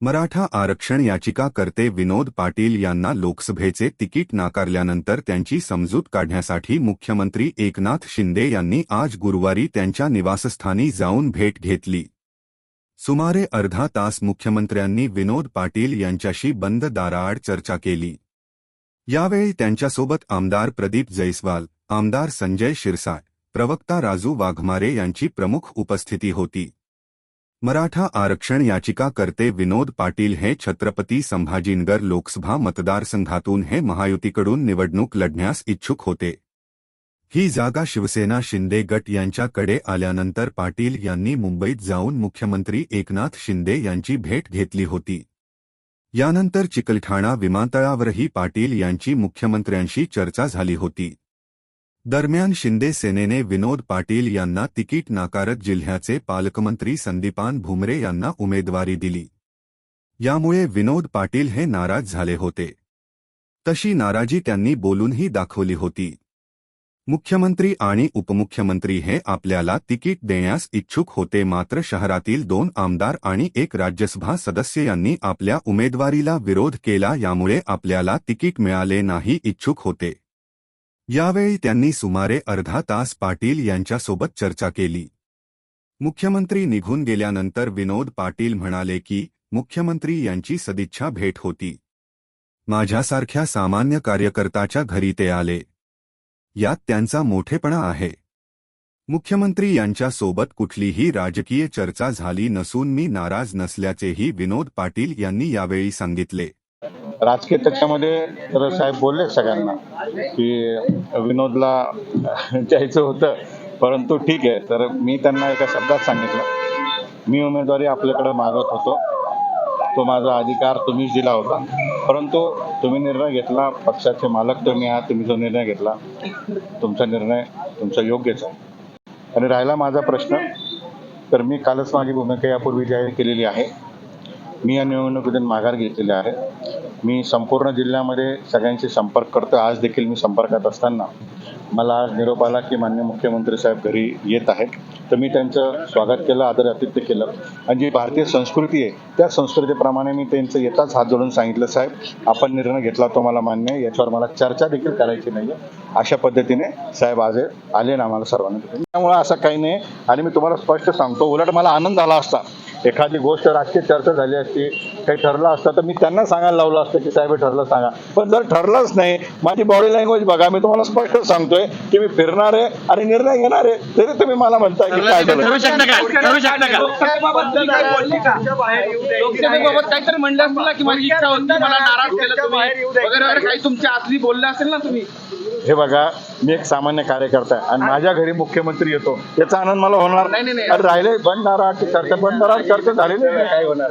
मराठा आरक्षण याचिकाकर्ते विनोद पाटील यांना लोकसभेचे तिकीट नाकारल्यानंतर त्यांची समजूत काढण्यासाठी मुख्यमंत्री एकनाथ शिंदे यांनी आज गुरुवारी त्यांच्या निवासस्थानी जाऊन भेट घेतली. सुमारे अर्धा तास मुख्यमंत्र्यांनी विनोद पाटील यांच्याशी बंद दाराआड चर्चा केली. यावेळी त्यांच्यासोबत आमदार प्रदीप जैस्वाल आमदार संजय शिरसाट प्रवक्ता राजू वाघमारे यांची प्रमुख उपस्थिती होती. मराठा आरक्षण याचिकाकर्ते विनोद पाटील हे छत्रपती संभाजीनगर लोकसभा मतदारसंघातून हे महायुतीकडून निवडणूक लढण्यास इच्छुक होते. ही जागा शिवसेना शिंदे गट यांच्याकडे आल्यानंतर पाटील यांनी मुंबईत जाऊन मुख्यमंत्री एकनाथ शिंदे यांची भेट घेतली होती. यानंतर चिकलठाणा विमानतळावरही पाटील यांची मुख्यमंत्र्यांशी चर्चा झाली होती. दरम्यान शिंदे सेनेने विनोद पाटील यांना तिकीट नाकारत जिल्ह्याचे पालकमंत्री संदीपान भुमरे यांना उमेदवारी दिली. यामुळे विनोद पाटील हे नाराज झाले होते. तशी नाराजी त्यांनी बोलूनही दाखवली होती. मुख्यमंत्री आणि उपमुख्यमंत्री हे आपल्याला तिकीट देण्यास इच्छुक होते मात्र शहरातील दोन आमदार आणि एक राज्यसभा सदस्य यांनी आपल्या उमेदवारीला विरोध केला यामुळे आपल्याला तिकीट मिळाले नाही इच्छुक होते. यावेळी त्यांनी सुमारे अर्धा तास पाटील यांच्यासोबत चर्चा केली. मुख्यमंत्री निघून गेल्यानंतर विनोद पाटील म्हणाले की मुख्यमंत्री यांची सदिच्छा भेट होती. माझ्यासारख्या सामान्य कार्यकर्त्याच्या घरी ते आले. यात त्यांचा मोठेपणा आहे. मुख्यमंत्री यांच्यासोबत कुठलीही राजकीय चर्चा झाली नसून मी नाराज नसल्याचेही विनोद पाटील यांनी यावेळी सांगितले. राजकीय त्याच्यामध्ये तर साहेब बोलले सगळ्यांना की विनोदला जायचं होतं परंतु ठीक आहे. तर मी त्यांना एका शब्दात सांगितलं मी उमेदवारी आपल्याकडे मागत होतो. तो माझा अधिकार तुम्हीच दिला होता. परंतु तुम्ही निर्णय घेतला पक्षाचे मालक तुम्ही आहात तुम्ही जो निर्णय घेतला तुमचा निर्णय तुमचा योग्यच आहे. आणि राहिला माझा प्रश्न तर मी कालच माझी भूमिका यापूर्वी जाहीर केलेली आहे. मी या निवडणुकीतून माघार घेतलेली आहे. मी संपूर्ण जिल्ह्यामध्ये सगळ्यांशी संपर्क करतो आज देखील मी संपर्कात असताना मला आज निरोप आला की मान्य मुख्यमंत्री साहेब घरी येत आहेत. तर मी त्यांचं स्वागत केलं आदर आतिथ्य केलं. आणि जी भारतीय संस्कृती आहे त्या संस्कृतीप्रमाणे मी त्यांचं येताच हात जोडून सांगितलं साहेब आपण निर्णय घेतला तो मला मान्य आहे. याच्यावर मला चर्चा देखील करायची नाही आहे अशा पद्धतीने साहेब आज आले ना आम्हाला सर्वांना. त्यामुळे असं काही नाही. आणि मी तुम्हाला स्पष्ट सांगतो उलट मला आनंद आला असता. एखादी गोष्ट राजकीय चर्चा झाली असती काही ठरलं असतं तर मी त्यांना सांगायला लावलं असतं की साहेब ठरलं सांगा. पण जर ठरलंच नाही माझी बॉडी लँग्वेज बघा मी तुम्हाला स्पष्ट सांगतोय की मी फिरणार आहे आणि निर्णय घेणार आहे तरी तुम्ही मला म्हणताय की काय काहीतरी म्हणलं असेल ना की माझी इच्छा होती मला नाराज केलं तुम्ही. वगैरे वगैरे काही तुमच्या आतली बोलले असेल ना तुम्ही? हे बघा मी एक सामान्य कार्यकर्ता आहे आणि माझ्या घरी मुख्यमंत्री येतो. याचा आनंद मला होणार नाही, राहिले बंद चर्चा बंद चर्चा झालेली नाही काय होणार